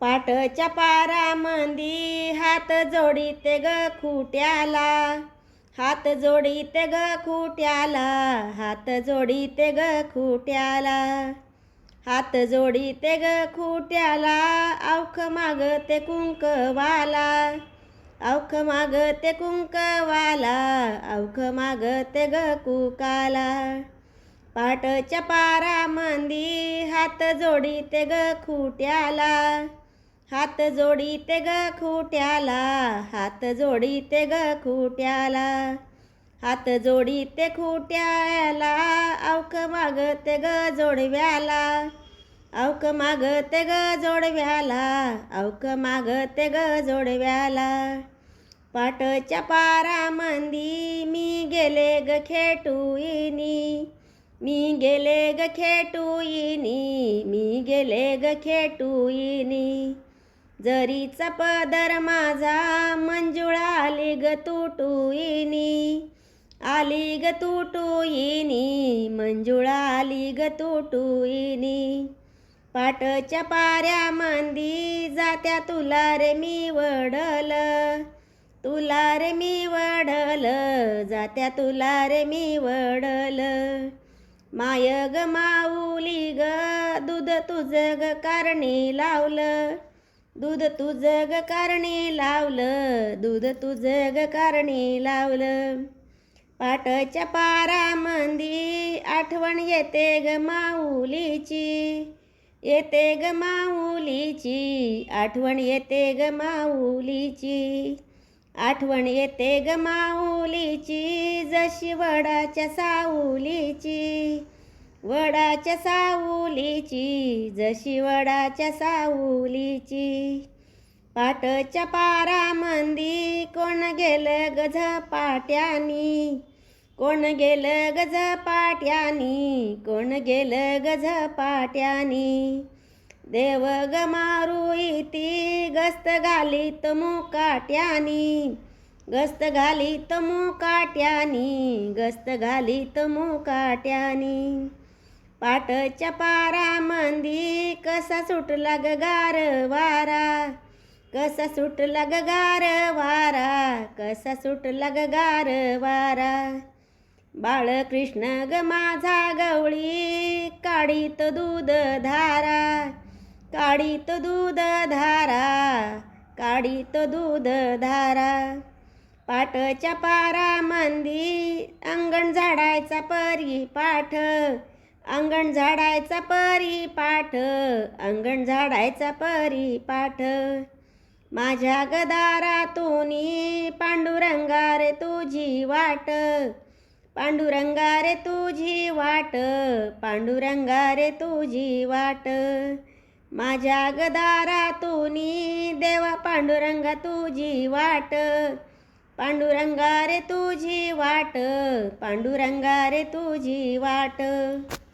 पाठच्या पारामंदी हात जोडीते ग खुट्याला. हात जोडीते ग खुट्याला हात जोडीते ग खुट्याला. हात जोडीते ग खुट्याला औख मागते कुंकवाला. औख मागते कुंकवाला औख मागते ग कुकाला. पाटच्या पारामंदी हात जोडीते ग खुट्याला. हात जोडी ते ग खुट्याला हात जोडी ते ग खुट्याला. हात जोडी ते खुट्याला अवक माग ते ग जोडव्याला. अवक माग ते ग जोडव्याला अवक माग ते ग जोडव्याला. पाटच्या पारामंदी मी गेले ग खेटुईनी मी गेले ग खेटुईनी मी गेले ग खेटुईनी. जरीचा पदर माझा मंजुळा आली ग तुटुईनी आली ग तुटुईनी मंजुळा आली ग तुटुईनी पाटच्या पाऱ्यामंदी जात्या तुला रे मी वडल तुला रे मी वडल जात्या तुला रे मी वडल माय ग माऊली ग दूध तुझ ग कारणी लावलं. दूध तुझं ग कारणी लावलं दूध तुझं ग कारणी लावलं. पाटच्या पारामंदी आठवण येते ग माऊलीची येते ग माऊलीची. आठवण येते ग माऊलीची आठवण येते ग माऊलीची जशी वडाच्या साऊलीची. वडाच्या साऊलीची जशी वडाच्या साऊलीची पाटच्या पारामंदी कोण गेलं गज पाट्यानी? कोण गेलं गज पाट्यानी? कोण गेलं गज पाट्यानी? देव ग मारू इती गस्त घाली तमू काट्यानी. गस्त घाली तमू काट्यानी गस्त घाली तमू काट्यानी. पाटच्या पारामंदी कसा सुटला ग गार वारा? कसा सुटला ग गार वारा? कसा सुटला ग गार वारा? बाळकृष्ण ग माझा गवळी काढीत दूध धारा. काढीत दूध धारा काढीत दूध धारा. पाटच्या पारामंदी अंगण झाडायचा परी पाठ. अंगण झाडायचा परी पाठ अंगण झाडायचा परी पाठ माझ्या गदारातूनी पांडुरंगारे तुझी वाट पांडुरंगारे तुझी वाट पांडुरंगारे तुझी वाट. माझ्या गदारातून देवा पांडुरंगा तुझी वाट पांडुरंगारे तुझी वाट पांडुरंगारे तुझी वाट.